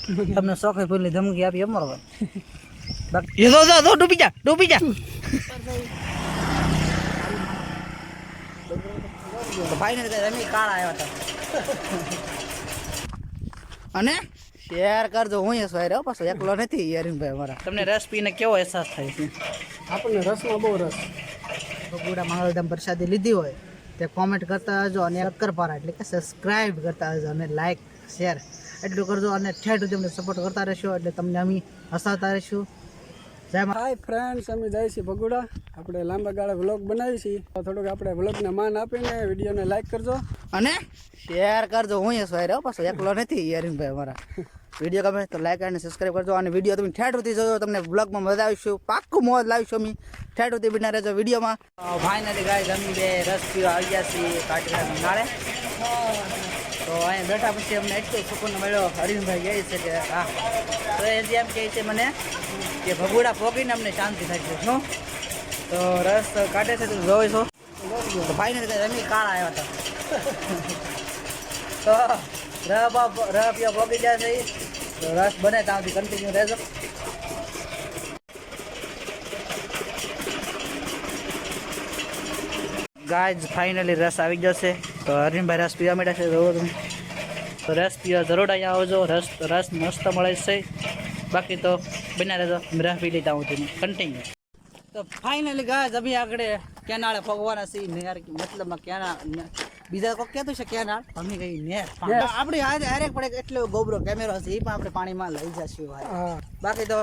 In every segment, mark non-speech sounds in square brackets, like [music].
[laughs] તમને શોખે ફૂલની ધમકી આપી અમારો [laughs] બાકી એ તો તો તો ડૂબી જા ડૂબી જા. તો ફાઇનલ રમી કાળા આવ્યા હતા. [laughs] અને શેર કરજો હું એ સ્વાય પાછો એકલો નથી યરીનભાઈ અમારા. તમને રસ પીને કેવો અહેસાસ થાય છે? આપણને રસમાં બહુ રસ. ગુડા મંગળધામ પ્રસાદી લીધી હોય તે કોમેન્ટ કરતા હજો અને અક્કરપારા એટલે કે સબસ્ક્રાઇબ કરતા હજો અને લાઈક શેર એટલું કરજો અને ઠેઠ સુધી અમને સપોર્ટ કરતા રહેશો એટલે તમને અમે હસાવતા રહીશું. જય હાય ફ્રેન્ડ્સ અમે જાય છીએ ભગુડા. આપણે લાંબા ગાળે વ્લોગ બનાવી છીએ. તો થોડુંક આપણે વ્લોગને માન આપીને વિડીયોને લાઈક કરજો. અને શેર કરજો. હું એ સ્વાય રહ્યો પાછો એકલો નથી યરીનભાઈ અમારા. વીડિયો ગમે તો લાઈક અને સબસ્ક્રાઈબ કરજો અને વીડિયો તમે ઠેઠ સુધી જોજો તમને બ્લોગમાં મજા આવીશું પાક્કું મોજ લાવીશું અમે. ઠેઠ સુધી બીના રહેજો વિડીયોમાં. ફાઇનલી ગાય જમી બે રસ પીવા આવી ગયા છીએ કાટીના નાળે. બેઠા પછી અમને એટલો સુકૂન મળ્યો. હરીનભાઈ કહે છે કે, હા. તો એ જેમ કહે છે મને કે, ભગુડા પોગીને અમને શાંતિ થાય છે. શું તો રસ કાઢે છે, તું જોઈ છો? તો રમી કાળા આવ્યા હતા. તો રહ રહ પીવા પોગી જાય છે તો રસ બને ત્યાંથી કન્ટિન્યુ રહેજો. ગાય ફાઇનલી રસ આવી જશે તો હરીનભાઈ રસ પીવા માંડ્યા છે, જોવો તમે. તો રસ પીવા જરૂર અહીંયા આવજો રસ રસ મસ્ત મળે છે. બાકી તો બના રહેજો રસ પી લીધા હું તેને. કન્ટિન્યુ તો ફાઇનલી ગાય અમે આગળ કેનાળે ફગવાના છે નેર મતલબમાં કેના બીજા કોઈ કહેતું છે કેનાળ અમે કઈ નેર આપણી આજે હારે પડે એટલો ગોબરો કેમેરો હશે એ પણ આપણે પાણીમાં લઈ જશું. બાકી તો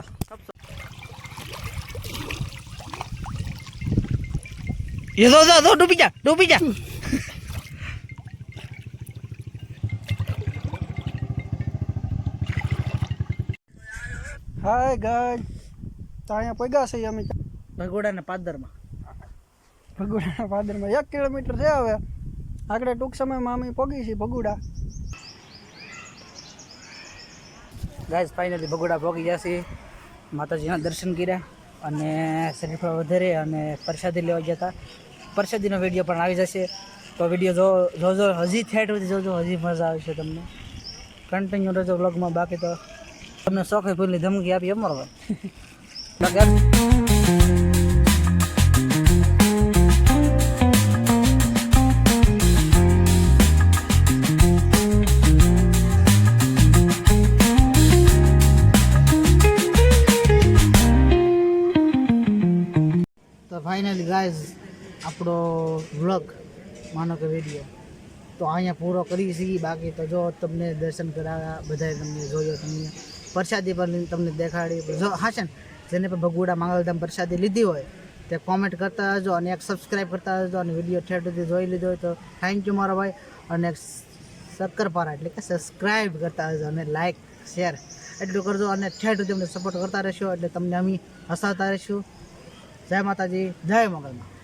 એ તો ડૂબી જા ડૂબી જા. હાય ગાય તો અહીંયા પગ્યા છીએ અમે. ભગોડાના પાદરમાં. ભગોડાના પાદરમાં એક કિલોમીટર છે હવે. આગળ ટૂંક સમયમાં અમે પગી છીએ ભગોડા. ગાય ફાઇનલી ભગોડા પગી ગયા છીએ. માતાજીના દર્શન કર્યા અને શરીફ વધારે અને પ્રસાદી લેવા ગયા હતા. પ્રસાદીનો વીડિયો પણ આવી જશે. તો વીડિયો જો જોજો હજી થેટ સુધી જોજો હજી મજા આવશે તમને. કન્ટિન્યુ રહેજો વ્લોગમાં બાકી તો. તમને શોખે ફૂલની ધમકી આપી અમારો [laughs] તો ફાઇનલી ગાઈઝ આપણો વ્લોગ માનો કે વીડિયો તો અહીંયા પૂરો કરી છીએ. બાકી તો જો તમને દર્શન કરાવ્યા બધાએ તમને જોયો તમને પ્રસાદી પણ તમને દેખાડી જો, હા છે ને, જેને પણ ભગુડા માંગલધામ પ્રસાદી લીધી હોય, તે કોમેન્ટ કરતા હજો અને એક સબસ્ક્રાઈબ કરતા હજો અને વીડિયો ઠેઠ સુધી જોઈ લીધો હોય તો થેન્ક યુ મારો ભાઈ. અને એક શક્કરપારા એટલે કે સબસ્ક્રાઈબ કરતા હજો અને લાઈક શેર એટલું કરજો અને ઠેઠ સુધી અમને સપોર્ટ કરતા રહેશો, એટલે તમને અમે હસાવતા રહીશું. જય માતાજી, જય મંગલમાં.